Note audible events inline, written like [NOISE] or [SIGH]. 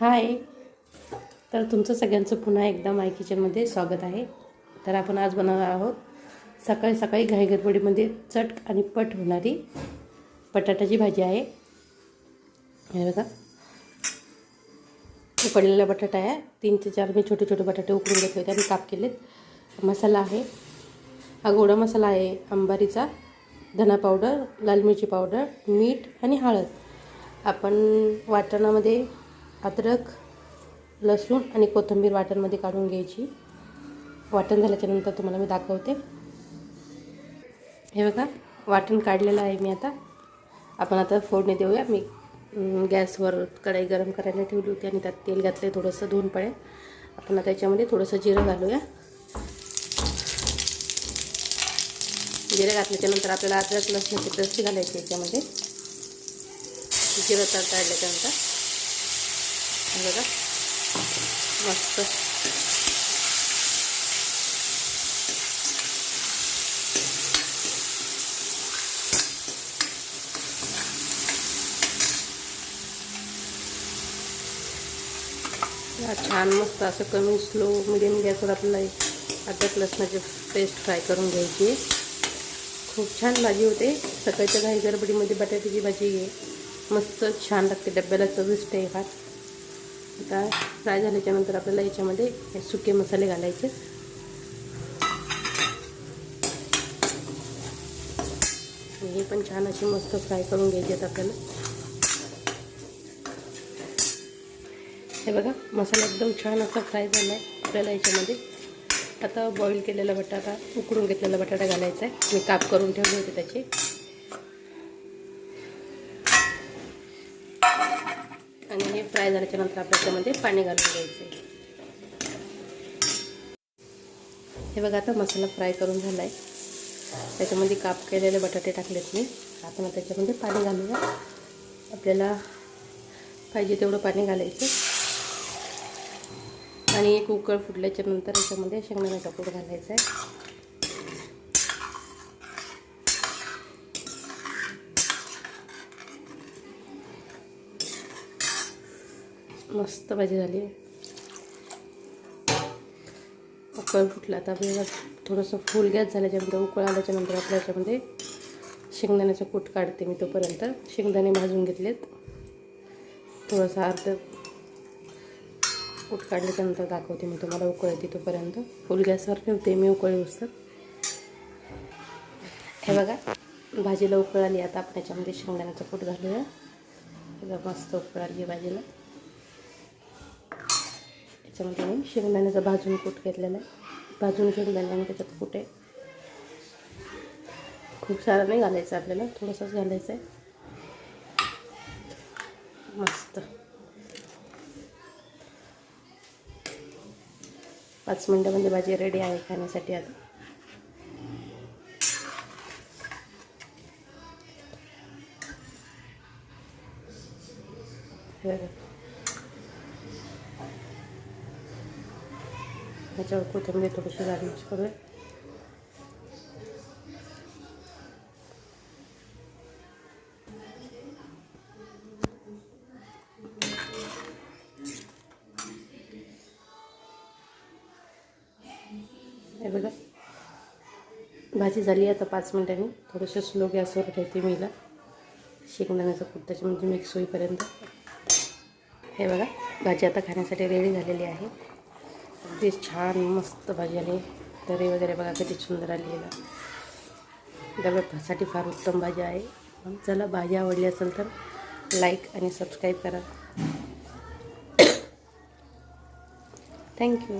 हाय. तर तुमचं सगळ्यांचं पुन्हा एकदा माय किचनमध्ये स्वागत आहे. तर आपण आज बनवणार आहोत सकाळी सकाळी घाईगडबडीमध्ये चट आणि पट होणारी बटाट्याची भाजी आहे. हे बघा. उकडलेला बटाटा आहे. तीन ते चार मी छोटे छोटे बटाटे उकडून घेतले होते आणि काप केलेत. मसाला आहे. हा गोडा मसाला आहे अंबारीचा धना पावडर लाल मिरची पावडर मीठ आणि हळद. आपण वाटणामध्ये अद्रक लसूण आणि कोथिंबीर वाटणमध्ये काढून घ्यायची. वाटण झाल्याच्यानंतर तुम्हाला मी दाखवते. हे बघा वाटण काढलेलं आहे मी आता. आपण आता फोडणी देऊया. मी गॅसवर कढाई गरम करायला ठेवली होती आणि त्यात तेल घातले थोडंसं दोन पळे आपण आता याच्यामध्ये थोडंसं जिरं घालूया. जिरं घातल्याच्यानंतर आपल्याला अद्रक लसणाची पेस्ट घालायची याच्यामध्ये. जिरं तर काढल्याच्यानंतर बघा. मस्त. छान मस्त असं कमी स्लो मिडियम गॅसवर आपल्याला अदरक लसणाची पेस्ट फ्राय करून घ्यायची. आहे खूप छान भाजी होते. सकाळच्या घाई गडबडीमध्ये बटाट्याची भाजी आहे. मस्त छान लागते. डब्याला चविष्ट आहे फार आता फ्राय झाल्याच्यानंतर आपल्याला याच्यामध्ये हे सुके मसाले घालायचे. हे पण छान असे मस्त फ्राय करून घ्यायचे आहेत आपल्याला. हे बघा मसाला एकदम छान असा फ्राय झाला आहे आपल्याला याच्यामध्ये. आता बॉईल केलेला बटाटा उकडून घेतलेला बटाटा घालायचा आहे. मी काप करून ठेवले होते त्याचे आणि हे फ्राय झाल्याच्यानंतर आपल्या त्यामध्ये पाणी घालून द्यायचं आहे हे बघा आता मसाला फ्राय करून झाला आहे त्याच्यामध्ये काप केलेले बटाटे टाकलेत मी. आपण त्याच्यामध्ये पाणी घालूया. आपल्याला पाहिजे तेवढं पाणी घालायचं. आणि एक उकळ फुटल्याच्या नंतर याच्यामध्ये शेंगदाण्याचा पूड घालायचा. आहे मस्त भाजी झाली. उकळ फुटला. आता आपल्याला थोडंसं फुल गॅस झाल्याच्यानंतर उकळ आल्याच्यानंतर आपल्या याच्यामध्ये शेंगदाण्याचं कूट काढते मी तोपर्यंत. शेंगदाणे भाजून घेतलेत. थोडंसं अर्ध कूट काढल्याच्यानंतर दाखवते मी तुम्हाला उकळते तोपर्यंत. फुल गॅसवर ठेवते मी उकळी उचतर हे बघा भाजीला उकळ आली आता आपण याच्यामध्ये शेंगदाण्याचं कूट घालूया. मस्त उकळ आली भाजीला. त्याच्यामध्ये मी शेंगदाण्याचा भाजून कूट घेतलेला आहे. भाजून शेंगदाणे आणि त्याच्यात कूट. आहे खूप सारं नाही घालायचं आपल्याला थोडंसंच घालायचं आहे. मस्त. पाच मिनटामध्ये भाजी रेडी आहे खाण्यासाठी आता. हे ह्याच्यावर कोथिंबीर थोडीशी गार्निश करूया हे बघा. भाजी झाली आता पाच मिनिटांनी. थोडंसं स्लो गॅसवर ठेवते मीला हिला. शेंगदाण्याचं कूट त्याच्यामध्ये म्हणजे मिक्स होईपर्यंत. हे बघा भाजी आता खाण्यासाठी रेडी झालेली आहे. अगदी छान मस्त भाजी आली तरी वगैरे बघा किती सुंदर आलेला डब्यासाठी फार उत्तम भाजी आहे. चला भाजी आवडली असेल तर लाईक आणि सबस्क्राईब करा. [COUGHS] थँक्यू